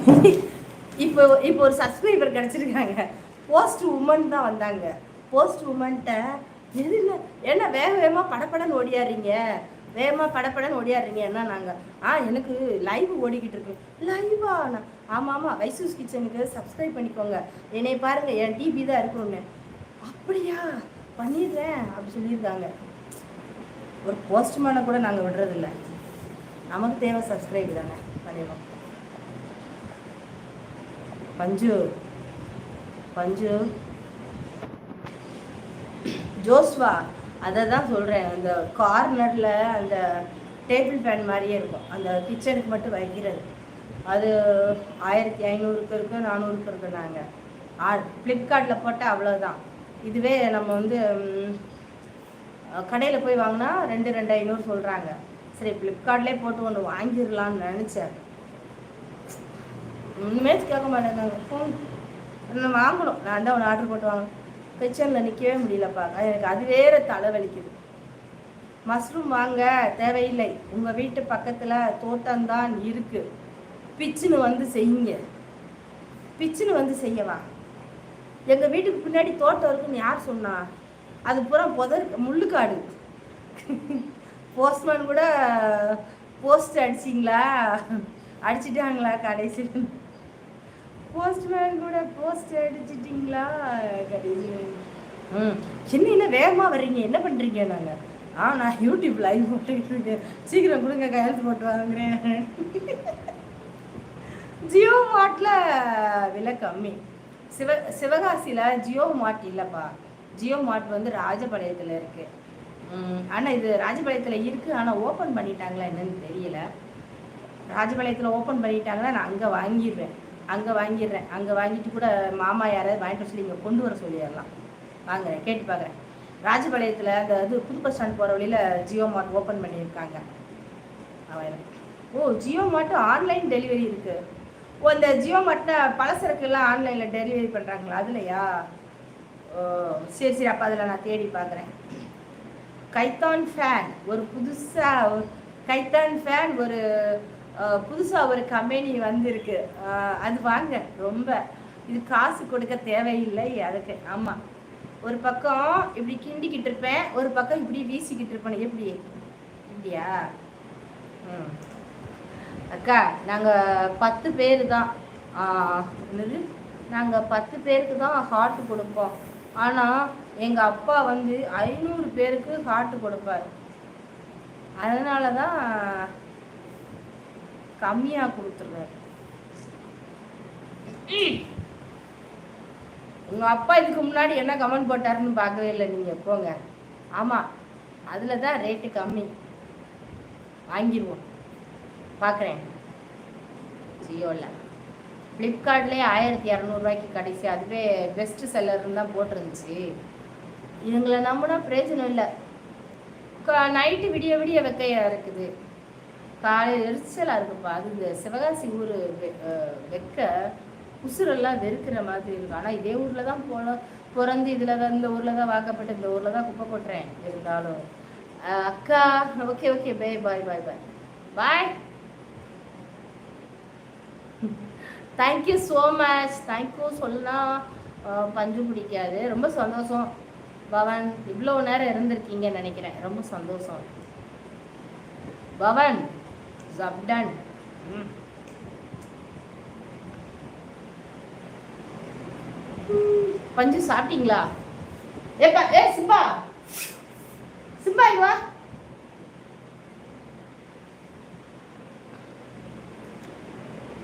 இப்போ இப்போ ஒரு சப்ஸ்கிரைபர் கிடச்சிருக்காங்க போஸ்ட் உமன் தான் வந்தாங்க போஸ்ட் உமன்கிட்ட எது இல்லை ஏன்னா வேக வேகமாக படப்படன்னு ஓடியாடுறீங்க வேகமாக படப்படன்னு ஓடியாடுறீங்க என்ன நாங்கள் ஆ எனக்கு லைவ் ஓடிக்கிட்டு இருக்கேன் லைவா நான் ஆமாம் ஆமாம் வைசூஸ் கிச்சனுக்கு சப்ஸ்கிரைப் பண்ணிக்கோங்க என்னை பாருங்கள் என் டிபி தான் இருக்கணும்னு அப்படியா பண்ணிடுறேன் அப்படி சொல்லியிருக்காங்க ஒரு போஸ்ட்மேனை கூட நாங்கள் விடுறதில்ல நமக்கு தேவை சப்ஸ்கிரைப் தானே பண்ணிடுவோம் பஞ்சு பஞ்சு ஜோஸ்வா அதை தான் சொல்கிறேன் அந்த கார்னரில் அந்த டேபிள் ஃபேன் மாதிரியே இருக்கும் அந்த கிச்சனுக்கு மட்டும் வைக்கிறது அது ஆயிரத்தி ஐநூறுக்கு இருக்குது நானூறுக்கு இருக்குது நாங்கள் ஆ ஃப்ளிப்கார்ட்டில் போட்டால் அவ்வளோதான் இதுவே நம்ம வந்து கடையில் போய் வாங்கினா ரெண்டு ரெண்டு ஐநூறு சொல்கிறாங்க சரி ஃப்ளிப்கார்ட்லேயே போட்டு ஒன்று வாங்கிடலான்னு நினச்சேன் ஒன்றுமே கேட்க மாட்டேங்க ஃபோன் நான் வாங்கணும் நான் தான் ஒன்று ஆர்டர் போட்டு வாங்கணும் கிச்சனில் நிற்கவே முடியலப்பா எனக்கு அது வேறு தலைவலிக்குது மஷ்ரூம் வாங்க தேவையில்லை உங்கள் வீட்டு பக்கத்தில் தோட்டம்தான் இருக்குது பிச்சுன்னு வந்து செய்யுங்க பிச்சுன்னு வந்து செய்யவா எங்கள் வீட்டுக்கு பின்னாடி தோட்டம் இருக்குன்னு யார் சொன்னா அது பூரா புதர் முள்ளுக்காடு போஸ்ட்மேன் கூட போஸ்ட் அடிச்சிங்களா அடிச்சிட்டாங்களா கடைசியில் போஸ்ட்மேன் கூட போஸ்ட் அடிச்சிட்டிங்களா ம் சென்னையில் வேகமாக வர்றீங்க என்ன பண்ணுறீங்க நாங்கள் ஆ நான் யூடியூப் லைவ் போட்டுக்கிட்டுருக்கேன் சீக்கிரம் கொடுங்க கையெழுத்து போட்டு வாங்குறேன் ஜியோ மார்ட்டில் விலை கம்மி சிவ சிவகாசியில் ஜியோ மார்ட் இல்லைப்பா ஜியோ மார்ட் வந்து ராஜபாளையத்தில் இருக்குது ஆனால் இது ராஜபாளையத்தில் இருக்குது ஆனால் ஓப்பன் பண்ணிட்டாங்களா என்னன்னு தெரியல ராஜபாளையத்தில் ஓப்பன் பண்ணிட்டாங்கன்னா நான் அங்கே வாங்கிடுவேன் அங்கே வாங்கிடுறேன் அங்கே வாங்கிட்டு கூட மாமா யாராவது வாங்கிட்டு சொல்லி இங்கே கொண்டு வர சொல்லிடலாம் வாங்குறேன் கேட்டு பார்க்குறேன் ராஜபாளையத்தில் அந்த இது புது பஸ் ஸ்டாண்ட் போகிற வழியில் ஜியோ மார்ட் ஓப்பன் பண்ணியிருக்காங்க ஓ ஜியோ மார்ட் ஆன்லைன் டெலிவரி இருக்குது ஓ இந்த ஜியோ மார்ட்டில் பலசரக்குலாம் ஆன்லைனில் டெலிவரி பண்ணுறாங்களா அதுலையா ஓ சரி சரி அப்போ அதில் நான் தேடி பார்க்குறேன் கைத்தான் ஃபேன் ஒரு புதுசாக கைத்தான் ஃபேன் ஒரு புதுசாக ஒரு கம்பெனி வந்திருக்கு அது வாங்க ரொம்ப இது காசு கொடுக்க தேவையில்லை அதுக்கு ஆமாம் ஒரு பக்கம் இப்படி கிண்டிக்கிட்டு இருப்பேன் ஒரு பக்கம் இப்படி வீசிக்கிட்டு இருப்பேன் எப்படி இப்படியா ம் அக்கா நாங்கள் பத்து பேர் தான் என்னது நாங்கள் பத்து பேருக்கு தான் ஹார்ட் கொடுப்போம் ஆனால் எங்கள் அப்பா வந்து ஐநூறு பேருக்கு ஹார்ட் கொடுப்பார் அதனால தான் கம்மியாக கொடுத்துருவாரு உங்கள் அப்பா இதுக்கு முன்னாடி என்ன கமெண்ட் போட்டாருன்னு பார்க்கவே இல்லை நீங்கள் போங்க ஆமாம் அதில் தான் ரேட்டு கம்மி வாங்கிடுவோம் பார்க்குறேன் ஜியோவில் ஃப்ளிப்கார்ட்லேயே ஆயிரத்தி இரநூறுவாய்க்கு கடைசி அதுவே பெஸ்ட் செல்லர்னு தான் போட்டிருந்துச்சு இவங்களை நம்பினா பிரயோஜனம் இல்லை நைட்டு விடிய விடிய வெக்கையாக இருக்குது காலையில் எரிச்சலாக இருக்குப்பா அது இந்த சிவகாசி ஊர் வெக்க உசுரெல்லாம் வெறுக்கிற மாதிரி இருக்கும் ஆனால் இதே ஊரில் தான் போன பிறந்து இதில் தான் இந்த ஊரில் தான் வாக்கப்பட்டு இந்த ஊரில் தான் குப்பை கொட்டுறேன் இருந்தாலும் அக்கா okay okay pay bye bye bye bye thank you so much thank you சொல்லலாம் பஞ்சு பிடிக்காது ரொம்ப சந்தோஷம் பவன் இவ்வளோ நேரம் இருந்திருக்கீங்கன்னு நினைக்கிறேன் ரொம்ப சந்தோஷம் பவன் ஜப்டன் hmm. பஞ்சு சாப்பிட்டீங்களா ஏப்பா ஏ சிம்பா சிம்பா இங்க வா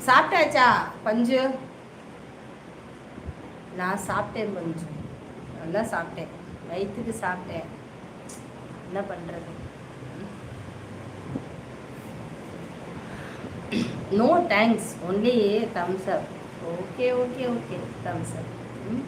சாப்பிட்டாச்சா பஞ்சு நான் சாப்பிட்டேன் பஞ்சு நல்லா சாப்பிட்டேன் வயிற்றுக்கு சாப்பிட்டேன் என்ன பண்ணுறது No thanks, only thumbs up. Okay, thumbs up. Hmm?